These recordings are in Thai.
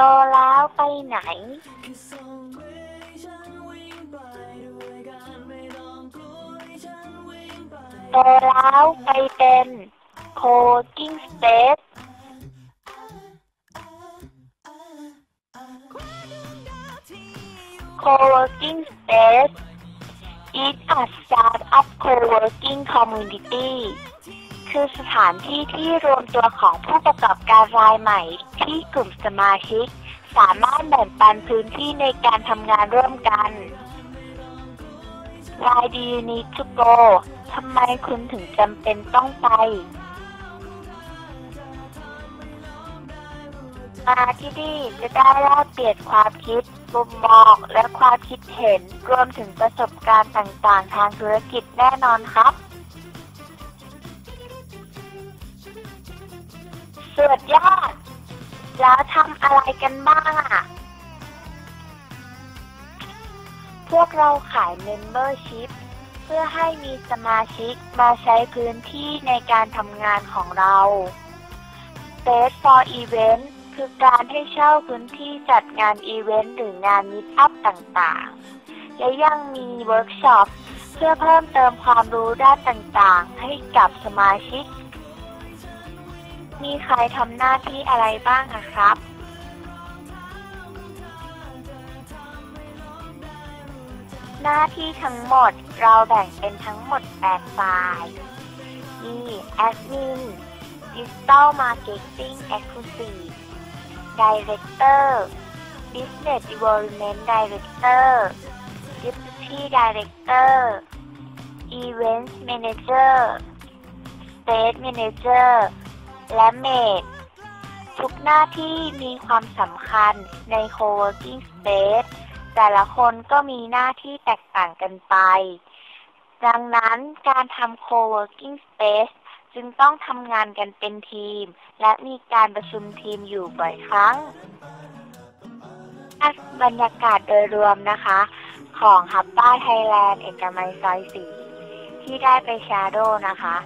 โตแล้วไปไหน โตแล้วไปเป็น co-working space co-working space is a start-up co-working community คือสถานที่ที่รวมตัวของผู้ประกอบการรายใหม่ ที่กลุ่มสมาชิก สามารถแบ่งปันพื้นที่ในการทำงานร่วมกัน Why do you need to go ทำไมคุณถึงจำเป็นต้องไป มาที่นี่จะได้แลกเปลี่ยนความคิดมุมมองและความคิดเห็น รวมถึงประสบการณ์ต่างๆ ทางธุรกิจแน่นอนครับ สุดยอด แล้วทำอะไรกันบ้างอะ พวกเราขาย Membership เพื่อให้มีสมาชิกมาใช้พื้นที่ในการทำงานของเรา Space for Event คือการให้เช่าพื้นที่จัดงานอีเวนต์หรืองานมิตอัพต่างๆ และยังมีเวิร์กช็อปเพื่อเพิ่มเติมความรู้ด้านต่างๆ ให้กับสมาชิก มีใครทำหน้าที่อะไรบ้างอะครับ หน้าที่ทั้งหมดเราแบ่งเป็นทั้งหมด 8 ฝ่าย มี Admin Digital Marketing Exclusive Director Business Development Director Deputy Director Event Manager State Manager และ Maid ทุกหน้าที่มีความสำคัญใน Co-working Space แต่ละคนก็มีหน้าที่แตกต่างกันไป ดังนั้นการทำ Co-working Space จึงต้องทำงานกันเป็นทีม และมีการประชุมทีมอยู่บ่อยครั้ง บรรยากาศโดยรวมนะคะ ของฮับบ้าไทยแลนด์เอกมัยซอยสีที่ได้ไปชาโดนะคะ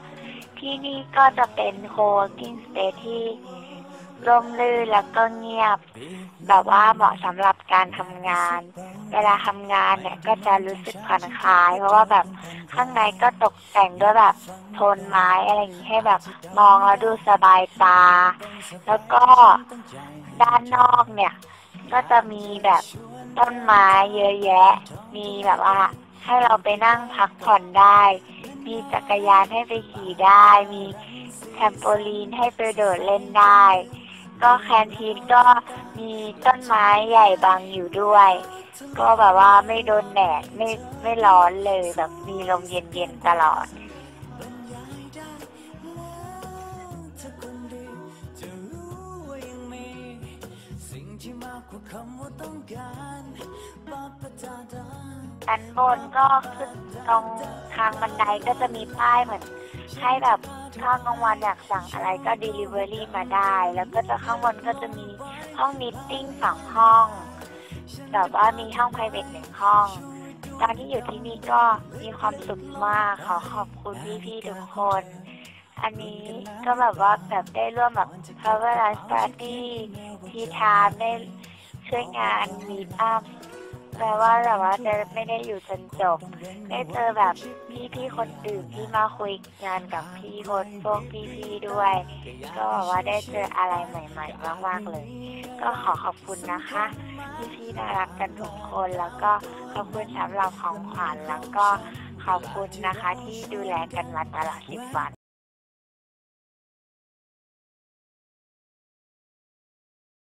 ที่นี่ก็จะเป็น co-working space ที่ร่มรื่นแล้วก็เงียบ แบบว่าเหมาะสำหรับการทำงาน เวลาทำงานเนี่ยก็จะรู้สึกผ่อนคลาย เพราะว่าแบบข้างในก็ตกแต่งด้วยแบบโทนไม้อะไรอย่างนี้ให้แบบมองแล้วดูสบายตา แล้วก็ด้านนอกเนี่ย ก็จะมีแบบต้นไม้เยอะแยะ มีแบบว่าให้เราไปนั่งพักผ่อนได้ มีจักรยานให้ไปขี่ได้ มีแทมโปลีนให้ไปโดดเล่นได้ ก็แคนทีนก็มีต้นไม้ใหญ่บางอยู่ด้วย ก็แบบว่าไม่โดนแดดไม่ไม่ร้อนเลยแบบมีลมเย็นๆตลอด ด้านบนก็ขึ้นตรงทางบันไดก็จะมีป้ายเหมือนให้แบบถ้ากลางวันอยากสั่งอะไรก็ Delivery มาได้ แล้วก็จะข้างบนก็จะมีห้องมิทติ้งสองห้องแบบว่ามีห้อง private หนึ่งห้องการที่อยู่ที่นี่ก็มีความสุขมากขอขอบคุณพี่ๆทุกคน อันนี้ก็แบบว่าแบบได้ร่วมแบบ Power Lunch Party ที่ทามได้ช่วยงานมีอัพแปลว่าแบบว่าจะไม่ได้อยู่จนจบ ได้เจอแบบพี่ๆคนอื่นที่มาคุยงานกับพี่คนพวกพี่ๆด้วย ก็แบบว่าได้เจออะไรใหม่ๆมากๆเลย ก็ขอขอบคุณนะคะ พี่ๆน่ารักกันทุกคนแล้วก็ขอบคุณสำหรับของขวัญแล้วก็ขอบคุณนะคะที่ดูแลกันมาตลอดสิบวัน